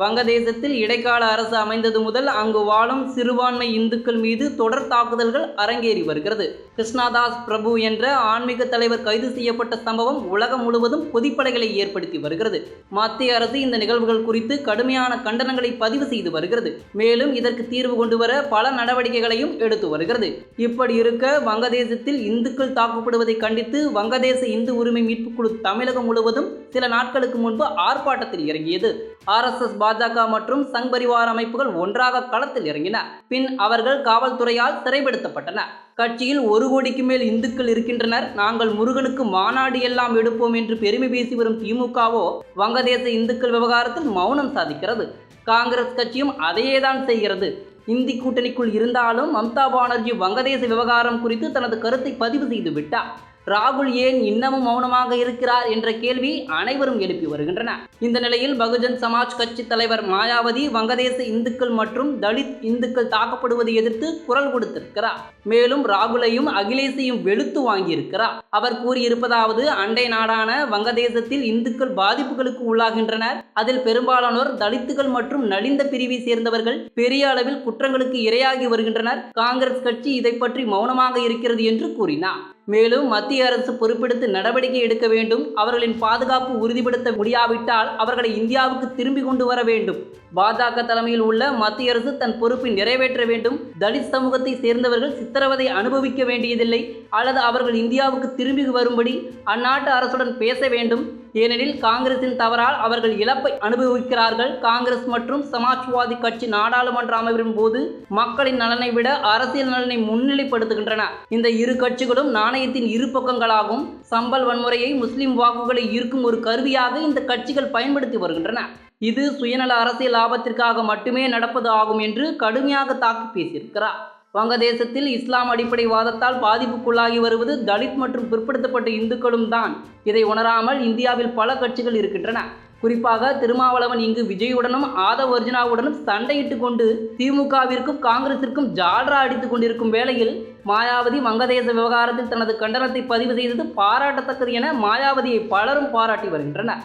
வங்கதேசத்தில் இடைக்கால அரசு அமைந்தது முதல் அங்கு வாழும் சிறுபான்மை இந்துக்கள் மீது தொடர் தாக்குதல்கள் அரங்கேறி வருகிறது. கிருஷ்ணாதாஸ் பிரபு என்ற ஆன்மீக தலைவர் கைது செய்யப்பட்ட சம்பவம் உலகம் முழுவதும் கொதிப்படைகளை ஏற்படுத்தி வருகிறது. மத்திய அரசு இந்த நிகழ்வுகள் குறித்து கடுமையான கண்டனங்களை பதிவு செய்து வருகிறது. மேலும் இதற்கு தீர்வு கொண்டு வர பல நடவடிக்கைகளையும் எடுத்து வருகிறது. இப்படி இருக்க வங்கதேசத்தில் இந்துக்கள் தாக்கப்படுவதை கண்டித்து வங்கதேச இந்து உரிமை மீட்பு குழு தமிழகம் முழுவதும் சில நாட்களுக்கு முன்பு ஆர்ப்பாட்டத்தில் இறங்கியது. ஆர்எஸ்எஸ் பாஜக மற்றும் சங் பரிவார் அமைப்புகள் ஒன்றாக களத்தில் இறங்கின. பின் அவர்கள் காவல்துறையால் சிறைப்படுத்தப்பட்டனர் கட்சியில் ஒரு கோடிக்கு மேல் இந்துக்கள் இருக்கின்றனர். நாங்கள் முருகனுக்கு மாநாடு எல்லாம் எடுப்போம் என்று பெருமை பேசி வரும் திமுகவோ வங்கதேச இந்துக்கள் விவகாரத்தில் மௌனம் சாதிக்கிறது. காங்கிரஸ் கட்சியும் அதையேதான் செய்கிறது. இந்தி கூட்டணிக்குள் இருந்தாலும் மம்தா பானர்ஜி வங்கதேச விவகாரம் குறித்து தனது கருத்தை பதிவு செய்து விட்டார். ராகுல் ஏன் இன்னமும் மௌனமாக இருக்கிறார் என்ற கேள்வி அனைவரும் எழுப்பி வருகின்றனர் இந்த நிலையில் பகுஜன் சமாஜ் கட்சி தலைவர் மாயாவதி வங்கதேச இந்துக்கள் மற்றும் தலித் இந்துக்கள் தாக்கப்படுவதை எதிர்த்து குரல் கொடுத்திருக்கிறார். மேலும் ராகுலையும் அகிலேஷையும் வெளுத்து வாங்கியிருக்கிறார். அவர் கூறியிருப்பதாவது அண்டை நாடான வங்கதேசத்தில் இந்துக்கள் பாதிப்புகளுக்கு உள்ளாகின்றனர். அதில் பெரும்பாலானோர் தலித்துகள் மற்றும் நலிந்த பிரிவை சேர்ந்தவர்கள் பெரிய அளவில் குற்றங்களுக்கு இரையாகி வருகின்றனர். காங்கிரஸ் கட்சி இதை பற்றி மௌனமாக இருக்கிறது என்று கூறினார். மேலும் மத்திய அரசு பொறுப்பெடுத்து நடவடிக்கை எடுக்க வேண்டும். அவர்களின் பாதுகாப்பு உறுதிப்படுத்த முடியாவிட்டால் அவர்களை இந்தியாவுக்கு திரும்பி கொண்டு வர வேண்டும். பாஜக தலைமையில் உள்ள மத்திய அரசு தன் பொறுப்பை நிறைவேற்ற வேண்டும். தலித் சமூகத்தை சேர்ந்தவர்கள் சித்திரவதை அனுபவிக்க வேண்டியதில்லை. அல்லது அவர்கள் இந்தியாவுக்கு திரும்பி வரும்படி அந்நாட்டு அரசுடன் பேச வேண்டும். ஏனெனில் காங்கிரசின் தவறால் அவர்கள் இழப்பை அனுபவிக்கிறார்கள். காங்கிரஸ் மற்றும் சமாஜ்வாதி கட்சி நாடாளுமன்ற அமைவின் போது மக்களின் நலனை விட அரசியல் நலனை முன்னிலைப்படுத்துகின்றன. இந்த இரு கட்சிகளும் நாணயத்தின் இரு பக்கங்களாகும். சம்பல் வன்முறையை முஸ்லிம் வாக்குகளை ஈர்க்கும் ஒரு கருவியாக இந்த கட்சிகள் பயன்படுத்தி வருகின்றன. இது சுயநல அரசியல் லாபத்திற்காக மட்டுமே நடப்பது ஆகும் என்று கடுமையாக தாக்கி பேசியிருக்கிறார். வங்கதேசத்தில் இஸ்லாம் அடிப்படை வாதத்தால் பாதிப்புக்குள்ளாகி வருவது தலித் மற்றும் பிற்படுத்தப்பட்ட இந்துக்களும் தான். இதை உணராமல் இந்தியாவில் பல கட்சிகள் இருக்கின்றன. குறிப்பாக திருமாவளவன் இங்கு விஜயுடனும் ஆதவ் அர்ஜுனாவுடனும் சண்டையிட்டு கொண்டு திமுகவிற்கும் காங்கிரசிற்கும் ஜால்ரா அடித்துக் கொண்டிருக்கும் வேளையில் மாயாவதி வங்கதேச விவகாரத்தில் தனது கண்டனத்தை பதிவு செய்தது பாராட்டத்தக்கது என மாயாவதியை பலரும் பாராட்டி வருகின்றனர்.